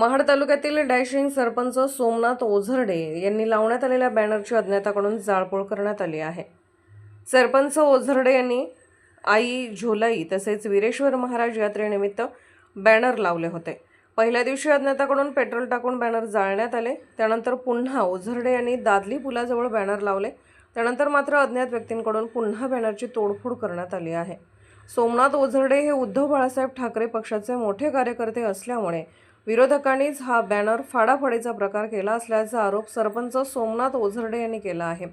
महाड तालुक्यातील डॅशिंग सरपंच सोमनाथ ओझरडे यांनी लावण्यात आलेल्या बॅनरची अज्ञाताकडून जाळपोळ करण्यात आली आहे. सरपंच ओझरडे यांनी आई झोलाई तसेच वीरेश्वर महाराज यात्रेनिमित्त बॅनर लावले होते. पहिल्या दिवशी अज्ञाताकडून पेट्रोल टाकून बॅनर जाळण्यात आले. त्यानंतर पुन्हा ओझरडे यांनी दादली पुलाजवळ बॅनर लावले. त्यानंतर मात्र अज्ञात व्यक्तींकडून पुन्हा बॅनरची तोडफोड करण्यात आली आहे. सोमनाथ ओझरडे हे उद्धव बाळासाहेब ठाकरे पक्षाचे मोठे कार्यकर्ते असल्यामुळे विरोधकांनीच हा बॅनर फाडाफाडीचा प्रकार केला असल्याचा आरोप सरपंच सोमनाथ ओझरडे यांनी केला आहे.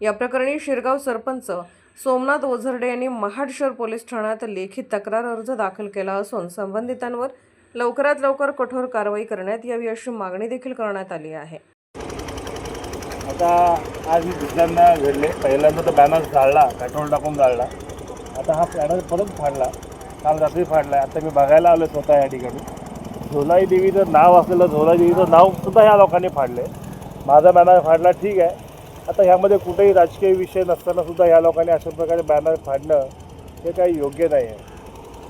या प्रकरणी शिरगाव सरपंच सोमनाथ ओझरडे यांनी महाड शहर पोलीस ठाण्यात लेखी तक्रार अर्ज दाखल केला असून संबंधितांवर लवकरात लवकर कठोर कारवाई करण्यात यावी अशी मागणी देखील करण्यात आली आहे. आता आज ही दुसऱ्यांदा घडले. पहिल्यांदा तर बॅनर जाळला पेट्रोल टाकून जाळला आता हा बॅनर परत फाडला. काल रात्री फाडला आता मी बघायला आलो स्वतः या ठिकाणी. झोलाई देवीचं नाव असलेलं झोलाई देवीचं नाव सुद्धा ह्या लोकांनी फाडले माझा बॅनर फाडला ठीक आहे. आता ह्यामध्ये कुठेही राजकीय विषय नसताना सुद्धा ह्या लोकांनी अशा प्रकारे बॅनर फाडणं हे काही योग्य नाही आहे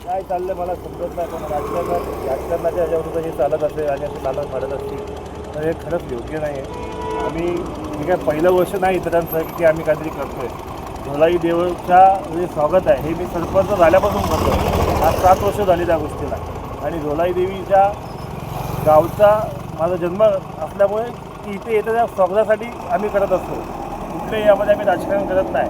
काय चाललं मला समजत नाही पण राजकारणात राजकारणाच्या ह्याच्यावर हे चालत असेल आणि असं बॅनर फाडत असतील तर हे खरंच योग्य नाही आहे आम्ही हे काय पहिलं वर्ष नाही इतरांचं की आम्ही काहीतरी करतोय. धोलाई देवच्या जे म्हणजे स्वागत आहे. हे मी सरपंच झाल्यापासून करतो आज सात वर्ष झाली त्या गोष्टीला. आणि धोलाई देवीच्या गावचा माझा जन्म असल्यामुळे इथे येते त्या स्वागतासाठी आम्ही करत असतो. कुठल्याही यामध्ये आम्ही राजकारण करत नाही.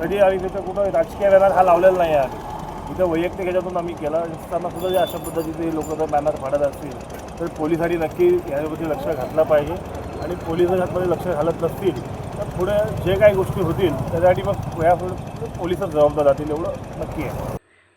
कधी आम्ही तिथं कुठं राजकीय बॅनर हा लावलेला नाही आहे. इथं वैयक्तिक याच्यातून आम्ही केला. असताना सुद्धा जे अशा पद्धतीचे लोक जर बॅनर फाडत असतील तर पोलिसांनी नक्की याच्यावरती लक्ष घातलं पाहिजे. आणि पोलीस जर लक्ष घालत नसतील तर पुढे जे काही गोष्टी होतील त्यासाठी मग यापुढे पोलिसच जबाबदार जातील एवढं नक्की आहे.